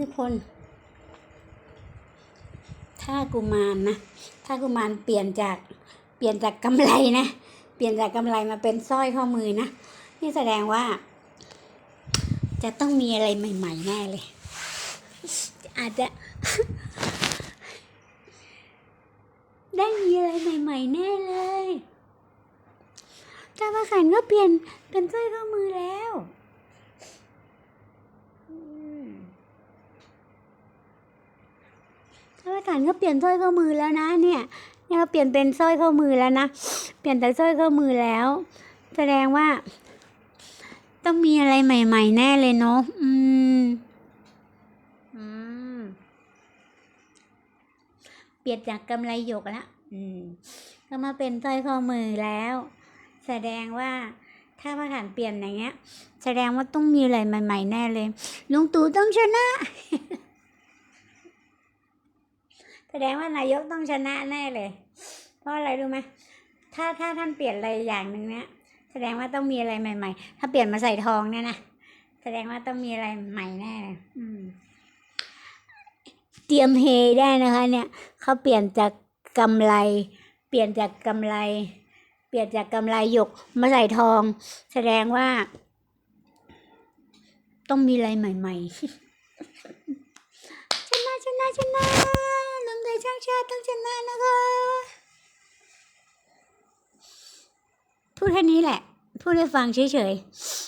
ทุกคน ถ้ากุมารนะ ถ้ากุมารเปลี่ยนจาก เปลี่ยนจากกำไรนะ เปลี่ยนจากกำไรมาเป็นสร้อยข้อมือนะ นี่แสดงว่า จะต้องมีอะไรใหม่ ๆ แน่เลย อาจจะ ได้มีอะไรใหม่ ๆ แน่เลยแต่ว่าขันก็เปลี่ยนเป็นสร้อยข้อมือแล้วอืม ถ้าว่าขันก็เปลี่ยนสร้อยข้อมือแล้วนะ เนี่ยเนี่ยก็เปลี่ยนเป็นสร้อยข้อมือแล้วนะ เปลี่ยนจากสร้อยข้อมือแล้ว แสดงว่า ต้องมีอะไรใหม่ ๆ แน่เลยเนาะอืมอืมเปลี่ยนจากกำไรหยกแล้วอืม ก็มาเป็นสร้อยข้อมือแล้ว แสดงว่าถ้าพระขันเปลี่ยนอย่างเงี้ย แสดงว่าต้องมีอะไรใหม่ ๆ แน่เลยลุงตู่ต้องชนะ แสดงว่านายกต้องชนะแน่เลย เพราะอะไรรู้ไหมถ้าถ้าท่านเปลี่ยนอะไรอย่างหนึ่งเนี้ยแสดงว่าต้องมีอะไรใหม่ ๆ ถ้าเปลี่ยนมาใส่ทองเนี่ยนะแสดงว่าต้องมีอะไรใหม่แน่เลยเตรียมเฮได้นะคะ เนี่ยเขาเปลี่ยนจากกำไร เปลี่ยนจากกำไร เปลี่ยนจากกำไรหยกมาใส่ทอง แสดงว่า ต้องมีอะไรใหม่ ๆชนะชนะชนะ น้ำใจช่างชาติต้องชนะนะคะ พูดแค่นี้แหละ พูดให้ฟังเฉยๆ